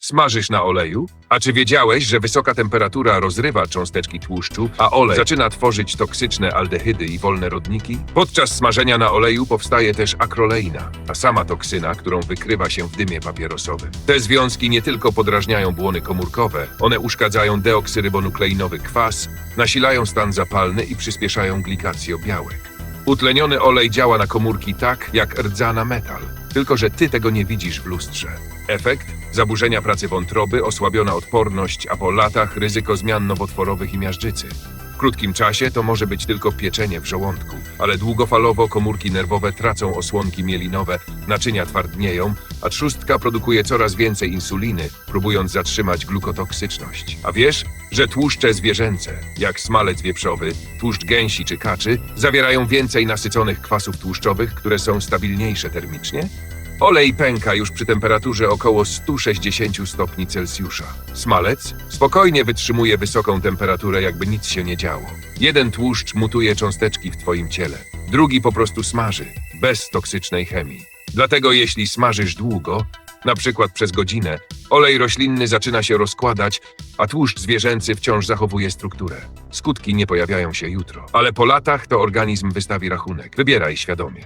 Smażysz na oleju? A czy wiedziałeś, że wysoka temperatura rozrywa cząsteczki tłuszczu, a olej zaczyna tworzyć toksyczne aldehydy i wolne rodniki? Podczas smażenia na oleju powstaje też akroleina, ta sama toksyna, którą wykrywa się w dymie papierosowym. Te związki nie tylko podrażniają błony komórkowe, one uszkadzają deoksyrybonukleinowy kwas, nasilają stan zapalny i przyspieszają glikację białek. Utleniony olej działa na komórki tak, jak rdza na metal, tylko że ty tego nie widzisz w lustrze. Efekt? Zaburzenia pracy wątroby, osłabiona odporność, a po latach ryzyko zmian nowotworowych i miażdżycy. W krótkim czasie to może być tylko pieczenie w żołądku, ale długofalowo komórki nerwowe tracą osłonki mielinowe, naczynia twardnieją, a trzustka produkuje coraz więcej insuliny, próbując zatrzymać glukotoksyczność. A wiesz, że tłuszcze zwierzęce, jak smalec wieprzowy, tłuszcz gęsi czy kaczy, zawierają więcej nasyconych kwasów tłuszczowych, które są stabilniejsze termicznie? Olej pęka już przy temperaturze około 160 stopni Celsjusza. Smalec spokojnie wytrzymuje wysoką temperaturę, jakby nic się nie działo. Jeden tłuszcz mutuje cząsteczki w twoim ciele, drugi po prostu smaży, bez toksycznej chemii. Dlatego jeśli smażysz długo, na przykład przez godzinę, olej roślinny zaczyna się rozkładać, a tłuszcz zwierzęcy wciąż zachowuje strukturę. Skutki nie pojawiają się jutro, ale po latach to organizm wystawi rachunek. Wybieraj świadomie.